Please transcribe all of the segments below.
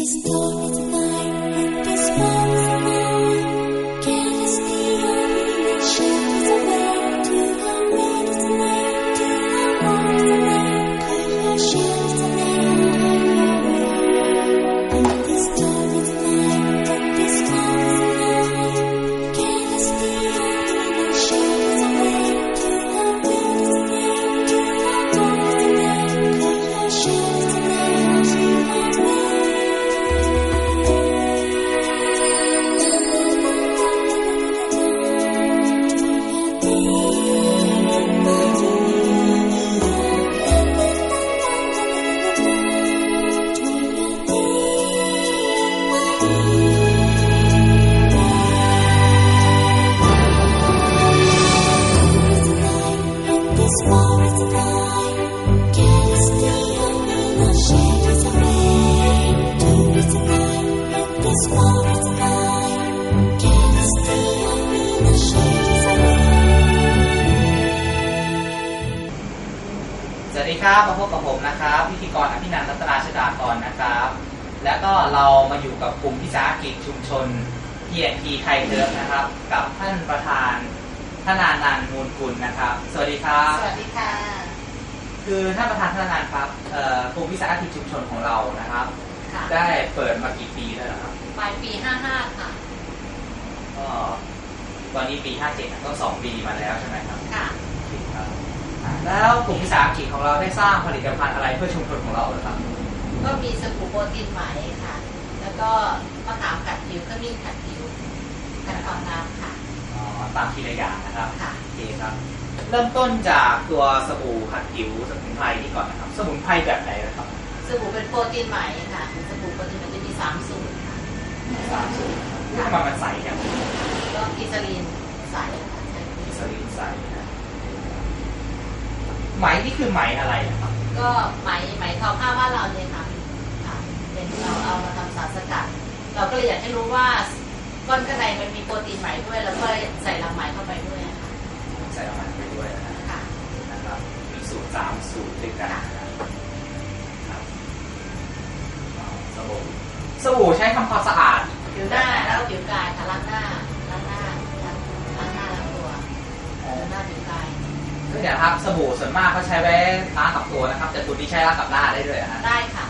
This boy tonight. ดีครับมาพบกับผมนะครับพิธีกรอภินันท์รัตนาชดากรนะครับ แล้วก็เรามาอยู่กับกลุ่มวิสาหกิจชุมชน PNP ไทยเทิร์ฟนะครับ กับท่านประธานธนานันท์มูลกุลนะครับ สวัสดีครับ สวัสดีค่ะ คือท่านประธานธนานันท์ครับเอ่อกลุ่มวิสาหกิจชุมชนของเรานะครับ ค่ะได้เปิดมากี่ปีแล้วนะครับปลายปี 55 ค่ะ ก็ตอนนี้ปี 57นะก็สองปีมาแล้วใช่ไหมครับค่ะ ครับอ่า แล้วกลุ่มวิสาหกิจของเราได้สร้างผลิตภัณฑ์อะไรเพื่อชุมชนของเราเหรือครับ ก็มีสบู่โปรตีนไหมค่ะ แล้วก็มะขามกัดผิวขมิ้นขัดผิวกันฟองน้ำค่ะอ๋อตามทีละอย่างนะครับค่ะโอเคครับ เริ่มต้นจากตัวสบู่ขัดผิวสมุนไพรนี่ก่อนนะครับ สมุนไพรแบบไหนนะครับ สบู่เป็นโปรตีนไหมค่ะสบู่โปรตีนไหมจะมี3สูตรค่ะสามสูตรทำไมมันใสจังก็กิซาลีนใสค่ะใช้ มีสลินใสนะ ไหมนี่คือไหมอะไรนะครับ ก็ไหมไหมทอผ้าบ้านเราเนี่ยค่ะค่ะเป็นเราเอามาทำสารสกัด เราก็เลยอยากให้รู้ว่าก้อนข้างในมันมีโปรตีนไหมด้วย แล้วก็ใส่ลำไหมเข้าไปด้วยค่ะใส่น้ำมันไปด้วยนะค่ะนะครับมีสูตรสามสูตรด้วยกันนะครับอ๋อสบู่สบู่ใช้ทำความสะอาดผิวหน้าแล้วก็ผิวกายค่ะล้างหน้าล้างหน้าล้างล้างหน้าล้างตัวอ๋อล้างหน้าผิวกายก็ เดี๋ยวนะครับสบู่ส่วนมากเขาใช้ไว้ล้างกับตัวนะครับ แต่ตัวนี้ใช้ล้างกับหน้าได้ด้วยนะฮะได้ค่ะ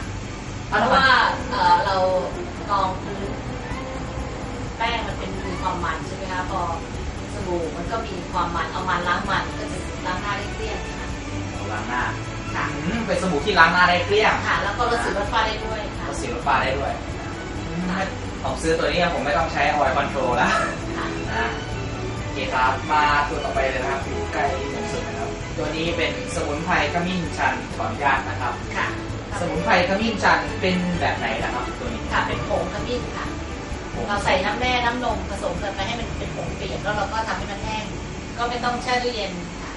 เพเอาราะทำไมว่าเอ่อเรากรองคือแป้งมันเป็นมีความมันใช่ไหมคะพอสบู่มันก็มีความมันเอามันล้างมันก็จะล้างหน้าได้เกลี้ยงค่ะล้างหน้าค่ะอืมเป็นสบู่ที่ล้างหน้าได้เกลี้ยงค่ะ แล้วก็ลดสิวลดฝ้าได้ด้วยค่ะลดสิวลดฝ้าได้ด้วยผมซื้อตัวนี้ผมไม่ต้องใช้ออยล์คอนโทรลแล้วค่ะนะโอ เคครับมาตัวต่อไปเลยนะครับผิวใกล้สุดนะครับ ตัวนี้เป็นสมุนไพรขมิ้นชันขออนุญาตนะครับ ค่ะสมุนไพรขมิ้นชันเป็นแบบไหนนะครับ ตัวนี้ค่ะเป็นผงขมิ้นค่ะ เราใส่น้ำแร่น้ำนมผสมกันไปให้มันเป็นผงเปียกแล้วเราก็ทำให้มันแห้ง ก็ไม่ต้องแช่ตู้เย็นค่ะ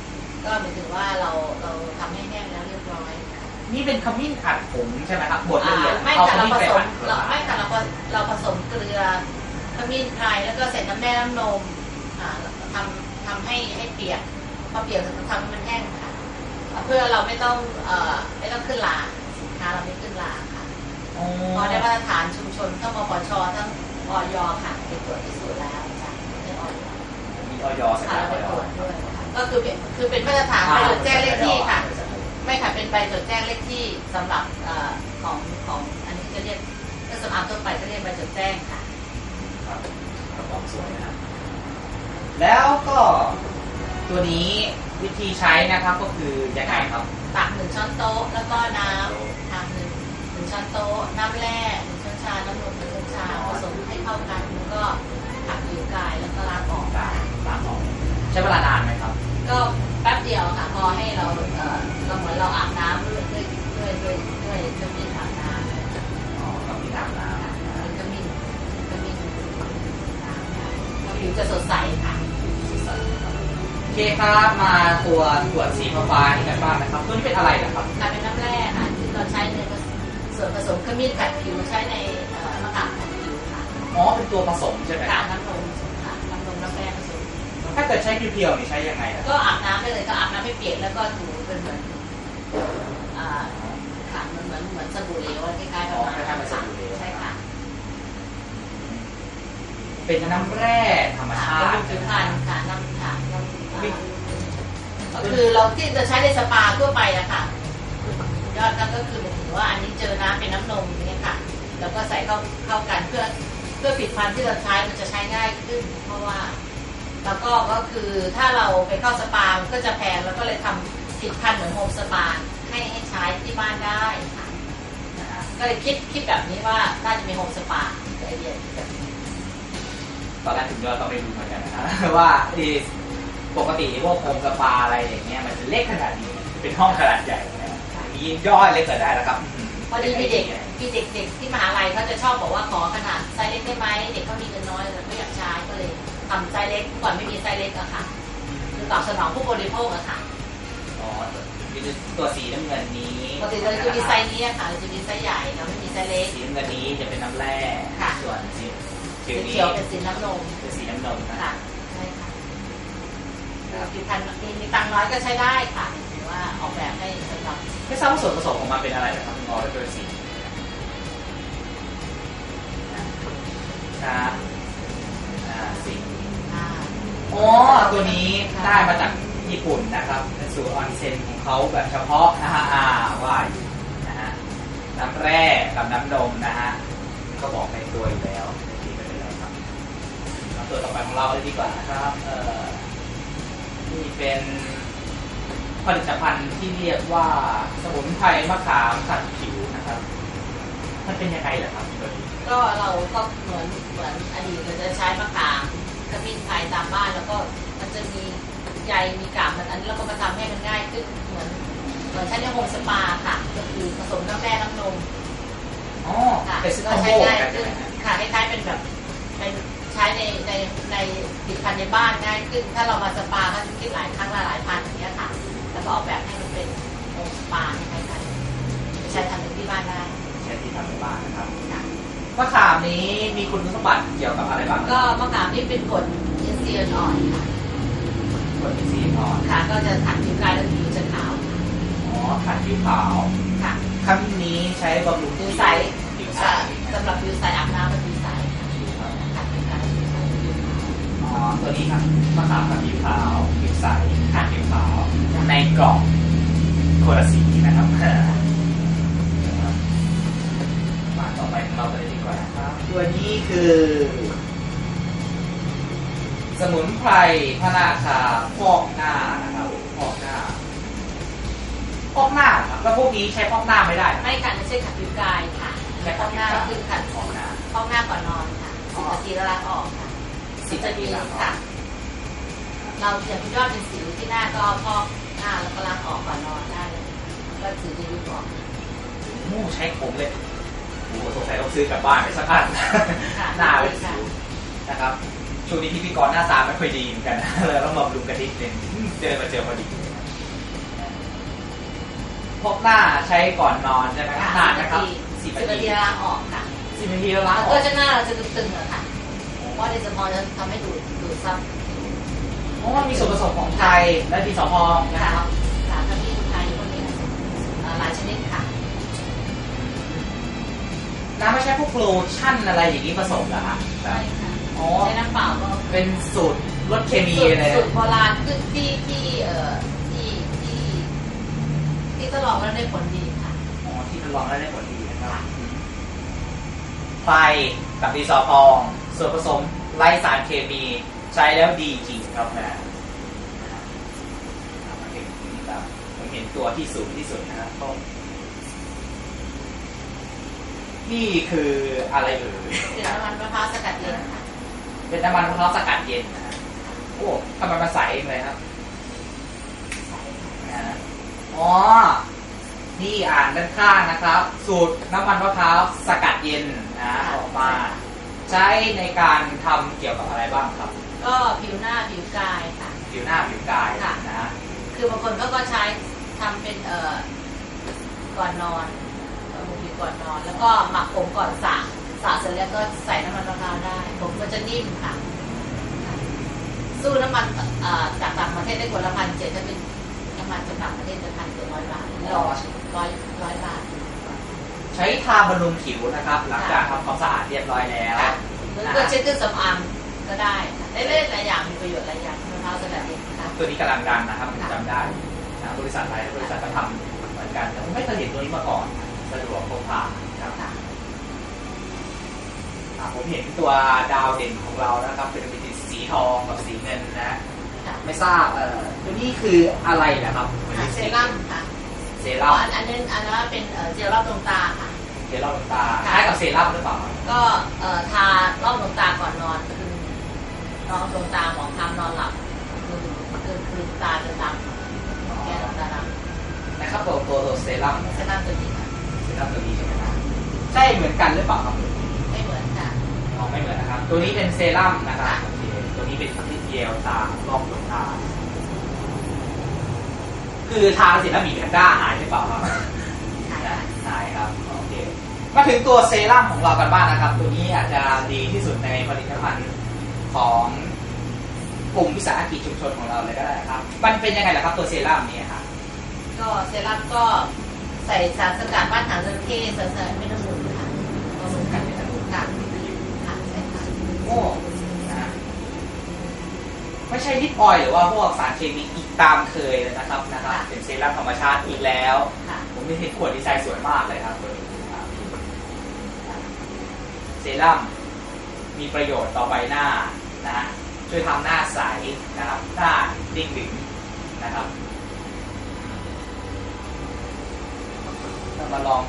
ก็หมายถึงว่าเราเราทำให้แห้งแล้วเรียบร้อยค่ะนี่เป็นขมิ้นอัดผงใช่ไหมครับบดละอ่าเอียดไม่เอาค่ะขเรามิ้นผไปสมอัดเราไม่ค่ะเราผเราผสมเกลือขมิ้นไพรแล้วก็ใส่น้ำแร่น้ำนมอ่าทำ ทำให้ให้เปียกพอเปียกทำให้มันแห้งค่ะ เพื่อเราไม่ต้องเอ่อไม่ต้องขึ้นลาสินค้าเราไม่ขึ้นลาค่ะอ๋อพอได้มาตรฐานชุมชนทั้งมปชทั้งออยค่ะไปตรวจพิสูจน์แล้วจ้ะได้ออยมีออยสค่ะกัดเราอไปอยตรวจด้วยค่ะก็คือเป็นคือเป็นมาตรฐานไปจดแจ้งเลขที่ค่ะ ไม่ค่ะเป็นใบจดแจ้งเลขที่สำหรับเอ่อของของอันนี้ก็เรียกเครื่องสำอางทั่วไปก็เรียกใบจดแจ้งค่ะครับกระป๋องสวยนะครับ แล้วก็ตัวนี้วิธีใช้นะครับก็คือยังไงครับ ตักหนึ่งช้อนโต๊ะแล้วก็น้ำทางหนึ่งหนึ่งช้อนโต๊ะน้ำแร่หนึ่งช้อนชา น้ำนมหนึ่งช้อนชาผสมให้เข้ากันแล้วก็ขัดผิวกายแล้วก็ล้างออกล้างล้างออกใช้เวลานานไหมครับ ก็แป๊บเดียวค่ะพอให้เราเอ่อเราเหมือนเราอาบน้ำด้วยด้วยด้วยด้วยด้วยเครื่องบินอาบน้ำ อ๋อต้องมีน้ำน้ ค่ะเครื่องบินเครื่องบินน้ำค่ะแล้ว ผิวจะสดใสค่ะำโอเคครับมาตัวขวดสีฟ้าๆนี่กันบ้างนะครับตัวนี้เป็นอะไรนะครับค่ะเป็นน้ำแร่ค่ะที่เราใช้ในส่วนผสมขมิ้นขัดผิวใช้ในเอ่อมะขามขัดผิวค่ะอ๋อเป็นตัวผสมใช่ไหมคค่ะรับน้ำนมค่ะน้ำนมน้ำแร่ผสมถ้าเกิดใช้เพียวๆนี่ใช้ยังไงนะครับก็อาบน้ำได้เลยก็อาบน้ำให้เปียกแล้วก็ถูเป็นเหมือนอ่าค่ะเหมือนเหมือนเหมือนสบู่เหลวอะไรคล้ายๆประมาณนั้นค่ะใช่ค่ะ เป็นน้ำแร่ธรรมชาติผิวพรรณค่ะน้ำค่ะน้ำอ่าก็คือเราที่จะใช้ในสปาทั่วไปอะค่ะยอดนั่นก็คือหมายถึงว่าอันนี้เจอน้ำเป็นน้ำนมอย่างเงี้ยค่ะ แล้วก็ใส่เข้าเข้ากันเพื่อเพื่อผิดพันธุ์ที่เราใช้มันจะใช้ง่ายขึ้น เพราะว่า แล้วก็ก็คือถ้าเราไปเข้าสปามันก็จะแพงแล้วก็เลยทำผิดพันธุ์เหมือนโฮมสปาให้ให้ใช้ที่บ้านได้ค่ะนะคะก็เลยคิดคิดแบบนี้ว่าน่าจะมีโฮมสปาไอเดียแบบนี้ ตอนแรกถึงเราต้องไปดูเหมือนกันนะว่าไอ้ปกติพวกโฮมสปาอะไรอย่างเงี้ยมันจะเล็กขนาดนี้ เป็นห้องขนาดใหญ่นะมีย่อยเล็กเกิดได้แล้วครับพอดีมีเด็กมีเด็กๆที่มหาลัยเขาจะชอบบอกว่าขอขนาดไซส์เล็กได้ไหมเด็กเขามีเงินน้อยแต่ไม่อยากใช้ก็เลยทำไซส์เล็กก่อนไม่มีไซส์เล็กอะค่ะคือตอบสนองผู้บริโภคอะค่ะอ๋อมีตัวสีน้ำเงินนี้ปกติเราจะมีไซส์นี้อะค่ะเราจะมีไซส์ใหญ่เราไม่มีไซส์เล็กสีน้ำเงินนี้จะเป็นน้ำแร่ค่ะส่วนสี เขีสียวนี้เขียวเป็นสีน้ำนมเป็นสีน้ำนมนะค่ะใช่ค่ะครับผลิตภัณฑ์มีมีตังค์น้อยก็ใช้ได้ค่ะหรือว่าออกแบบให้สำหรับไม่ทราบว่าส่วนผสมของมันเป็นอะไรนะครับอ๋อเป็นสีนะอ่าสีอ่าอ๋อตัวนี้ได้มาจากญี่ปุ่นนะครับเป็นสูตรออนเซ็นของเขาแบบเฉพาะนะฮะอ่าว่าอยู่นะฮะน้ำแร่กับน้ำนมนะฮะก็บอกในตัวอยู่แล้วไม่ไม่เป็นไรครับมา ตัวต่อไปของเราเลยดีกว่านะครับเอ่อนี่เป็นผลิตภัณฑ์ที่เรียกว่าสมุนไพรมะขามขัดผิวนะครับ มันเป็นยังไงเหรอครับตัวนี้ก็เราก็เหมือนเหมือนอดีตเราจะใช้มะขามขมิ้นไทยตามบ้านแล้วก็มันจะมีใยมีกากมันอันนี้เราก็มาทำให้มันง่ายขึ้นเหมือนเหมือนใช้ในโฮมสปาค่ะก็คือผสมน้ำแร่น้ำนมอ๋อค่ะเป็นซิสก็คอมโบใช้ง่ายกันใช่ขึ้นไหมฮะค่ะคล้ายๆเป็นแบบเป็น ใช้ในในในผลิตภัณฑ์ในบ้านง่ายขึ้น ถ้าเรามาสปาก็จะคิดหลายครั้งละหลายพันอย่างเงี้ยค่ะ แล้วก็ออกแบบให้มันเป็นโฮมสปาคล้ายๆใช้ทำเป็นที่บ้านได้ใช้ที่ทำในบ้านนะครับค่ะมะขามนี้มีคุณสมบัติเกี่ยวกับอะไรบ้างก็มะขามนี่เป็นกรดอินทรีย์อ่อนค่ะกรดอินทรีย์อ่อนค่ะ ก็จะขัดผิวกายและผิวจะขาวอ๋อขัดผิวขาวค่ะขมิ้นนี้ใช้บำรุงผิวใสผิวใสอ่าสำหรับผิวใสอาบน้ำเป็น อ๋อ ตัวนี้ครับมะขามขัดผิวขาวผิวใสขัดผิวขาว ในกล่องโคนละสีนะครับมาต่อไปของเราไปเลยดีกว่าครับ ตัวนี้คือ สมุนไพรพระราชาฟอกหน้านะครับฟอกหน้าฟอกหน้าครับแล้วพวกนี้ใช้ฟอกหน้าไม่ได้นะไม่ค่ะไม่ใช่ขัดผิวกายค่ะใช้ฟอกหน้าก็คือขัดฟอกหน้าฟอกหน้าก่อนนอนค่ะสิบนาทีแล้วล้างออกค่ะ สิบนาทีล้างออกค่ะเราอย่างคุณยอดเป็นสิวที่หน้าก็พอกหน้าแล้วก็ล้างออกก่อนนอนได้เลยก็ถือจะยุบออกโอ้ใช้ผมเลยโอ้สงสัยต้องซื้อกลับบ้านไปสักอันค่ะหน้าเป็นสิวนะครับช่วงนี้พิธีกรหน้าตาไม่ค่อยดีเหมือนกันนะเลยต้องบำรุงกันนิดนึงเจอมาเจอพอดีพกหน้าใช้ก่อนนอนใช่ไหมครับนานนะครับสิสิบบนานาทีทีล้างออกค่ะสิบนาทีแล้วล้างอก็อกจะหน้าเราจะตึงๆอะค่ะ เพราะเดซมอลจะทำให้ดูดดูดซับเพราะว่ามีส่วนผสมของไทยและดีสอพอนะค่ะครับค่ะถ้ามีไทยพวกนี้เอ่อหลายชนิดค่ะ น้ำไม่ใช่พวกโลชั่นอะไรอย่างนี้ผสมเหรอฮะแบใช่บค่ะอ๋อ ใช้น้ำเปล่าก็เป็นสูตรลดเคมีสูตรเลยสูตรโบราณคือที่ที่เอ่อที่ที่ที่ทดลองแล้วได้ผลดีค่ะ อ๋อที่ทดลองแล้วได้ผลดีนะครับค่ะไฟกับดีซอพอง ส่วนผสมไร้สารเคมี ใช้แล้วดีจริงครับนะผมเห็นผมเห็นตัวที่สูงที่สุดนะครับก็นี่คืออะไรเอ่ยเป็นน้ำมันมะพร้าวสกัดเย็นค่ะเป็นน้ำมันมะพร้าวสกัดเย็นนะฮะโอ้ทำไมมันใสเองเลยครับใส่ค่ะนะฮะอ๋อ นี่อ่านด้านข้างนะครับ สูตรน้ำมันมะพร้าวสกัดเย็นนะออกมา ใช้ในการทำเกี่ยวกับอะไรบ้างครับ ก็ผิวหน้าผิวกายค่ะ ผิวหน้าผิวกายค่ะ นะฮะคือบางคนเขาก็ใช้ทำเป็นเอ่อก่อนนอนบำรุงผิวก่อนนอน แล้วก็หมักผมก่อนสระสระเสร็จแล้วก็ใส่น้ำมันมะพร้าวได้ ผมก็จะนิ่มค่ะค่ะสู้น้ำมันเอ่อจากต่างประเทศได้คนละพันเจ็ดถ้าเป็นน้ำมันจากต่างประเทศจะพันเจ็ดร้อยบาทร้อยร้อยร้อยบาท ใช้ทาบำรุงผิวนะครับ หลังจากทำความสะอาดเรียบร้อยแล้วค่ะหรือเพื่อเช็ดเครื่องสำอางก็ได้ค่ะได้เล่นหลายอย่างมีประโยชน์หลายอย่างมะพร้าวสกัดเย็นค่ะตัวนี้กำลังดังนะครับผมค่ะจำได้นะบริษัทหลายบริษัทก็ทำเหมือนกันแต่ผมไม่เคยเห็นตัวนี้มาก่อนสะดวกพกพาครับค่ะอะผมเห็นตัวดาวเด่นของเรานะครับ เป็นมีสีทองกับสีเงินนะค่ะไม่ทราบเอ่อตัวนี้คืออะไรนะครับค่ะเซรั่มค่ะ เซอ๋รั่อมอันอันนั้นอันนั้นเป็นเอ่อเจลรอบดวงตาค่ะ เซรั่มดวงตาคค่ะล้ายกับเซรั่มหรือเปล่าก็เอ่อทารอบดวงตาก่อนนอนคือนอนดวงตาหมองคำนอนหลับคือคือคือตาจะดำแก้วตาดนะครับตัวตัวตัวเซรั่มำเซรั่มตัวนี้ค่ะเซรั่มตัวนี้ใช่ไหมครับใช่เหมือนกันหรือเปล่าครับไม่เหมือนค่ะอ๋อไม่เหมือนนะครับ ตัวนี้เป็นเซรั่มนะครับค่ะโอเคตัวนี้เป็นที่เจลตารอบดวงตา คือทาเสร็จแล้วหมีแพนด้าหายหรือเปล่าครับค่ะหายครับโอเคมาถึงตัวเซรั่มของเรากันบ้างนะครับ ตัวนี้อาจจะดีที่สุดในผลิตภัณฑ์ของกลุ่มวิสาหกิจชุมชนของเราเลยก็ได้ครับ มันเป็นยังไงล่ะครับตัวเซรั่มเนี่ยครับก็เซรั่มก็ใส่สารสกัดว่านหางจระเข้สารสกัดไม่น้ำมันค่ะบำรุงกันเป็นน้ำมันค่ะค่ะใช่ค่ะโอ้นะ ไม่ใช่ลิปออยล์หรือว่าพวกสารเคมีอีกตามเคยเลยนะครับนะครับเป็นเซรั่มธรรมชาติอีกแล้ว ค่ะผมไม่เห็นขวดดีไซน์สวยมากเลยครับตัวนี้ครับเซรั่มมีประโยชน์ต่อใบหน้านะช่วยทำหน้าใสนะครับหน้าเด้งดึงนะครับเรามาลอง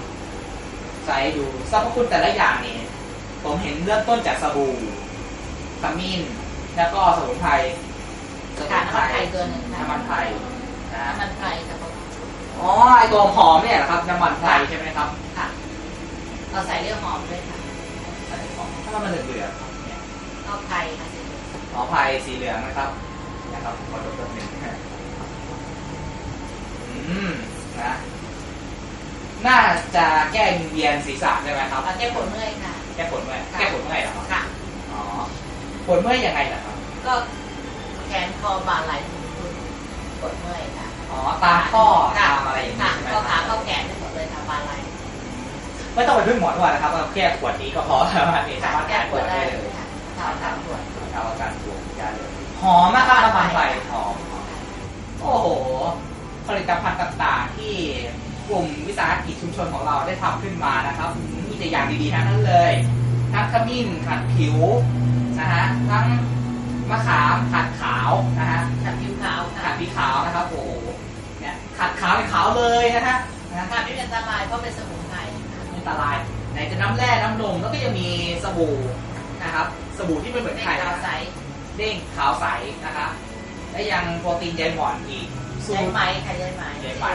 ใช้ดูสรรพคุณแต่ละอย่างนี่ผมเห็นเริ่มต้นจากสบู่ขมิ้น แล้วก็สมุนไพรสมุ ค่ะนน้ำไพมันรไทยตัวหนึ่งค่ะน้ำมันไพรนะน้ำมันไทยค่ะอ๋อไอตัวหอมเนี่ยเหรอครับน้ำมันไพรใช่ไหมครับค่ะเราใส่เรื่องหอมด้วยค่ะใส่หอมถ้ามันเหลืองๆครับเนี่ยเอาไทยค่ะหอมไพรสีเหลืองนะครับนะครับขอดูตัวหนึ่งอืมนะน่าจะแก้วิงเวียนศีรษะได้ไหมครับเอาแก้ปวดเมื่อยค่ะแก้ปวดเมื่อยแก้ปวดเมื่อยเหรอครับค่ะอ๋อปวดเมื่อยยังไงล่ะครับก็แข นคอบ่าไหล่ถึงคุณปวดเมื่อยค่ะอ๋อตามข้อค่ะตามอะไรอย่างนี้ค่ะใช่ไหมข้อคขารับข้อแขนได้หมดเลยค่ะบ่าไหล่ไม่ต้องไปพึ่งหมอนวดนะครับเอาแค่ขวดนี้ก็พอแล้วอันนี้สามารถแก้แก้ปปววดดได้ได้เลเลยยค่ะทำทำปวดเอาอาการปวดได้เลยหอมมากครับน้ำมันไฟหอมโอ้โหผลิตภัณฑ์ต่างๆที่กลุ่มวิสาหกิจชุมชนของเราได้ทำขึ้นมานะครับมีแต่อย่างดีๆทั้งนั้นเลยทั้งขมิ้นขัดผิวนะฮะทั้ง มะขามขัดขาวนะฮะขัดผิวขาวขัค่ะดผิวขาวนะครับโอ้โหเนี่ยขัดขาวเป็นขาวเลยนะฮะนะค่ะไม่เป็นอันตรายเพราะเป็นสมุนไพรค่ะอันตรายไหนจะน้ำแร่น้ำนมแล้วก็ยังมีสบู่นะครับสบู่ที่ไม่เหมือนเป็นใครขาวนะใสเด้งขาวใสนะครับและยังโปรตีนใยหมอนอีกสูใยตรไหมค่ะใยไหมใยไหม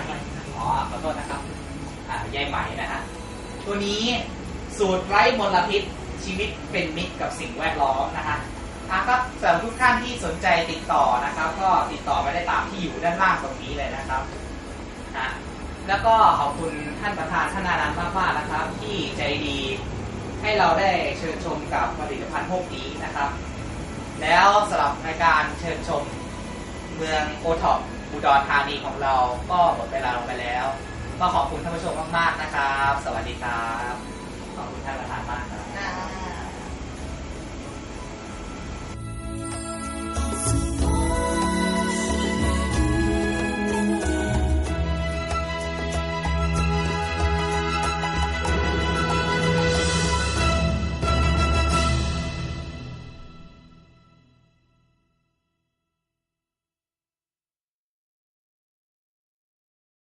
อ๋อขอโทษนะครับอ่าใยไหมนะฮะ ตัวนี้สูตรไร้มลพิษชีวิตเป็นมิตรกับสิ่งแวดล้อมนะฮะ อะครับสำหรับทุกท่านที่สนใจติดต่อนะครับ ก็ติดต่อไปได้ตามที่อยู่ด้านล่างตรงนี้เลยนะครับอะแล้วก็ขอบคุณท่านประธานธนานันท์มากๆนะครับ ที่ใจดีให้เราได้เชิญชมกับผลิตภัณฑ์พวกนี้นะครับ แล้วสำหรับรายการเชิญชมเมืองโอท็อปอุดรธานีของเราก็หมดเวลาลงไปแล้ว ก็ขอบคุณท่านผู้ชมมากๆนะครับ สวัสดีครับ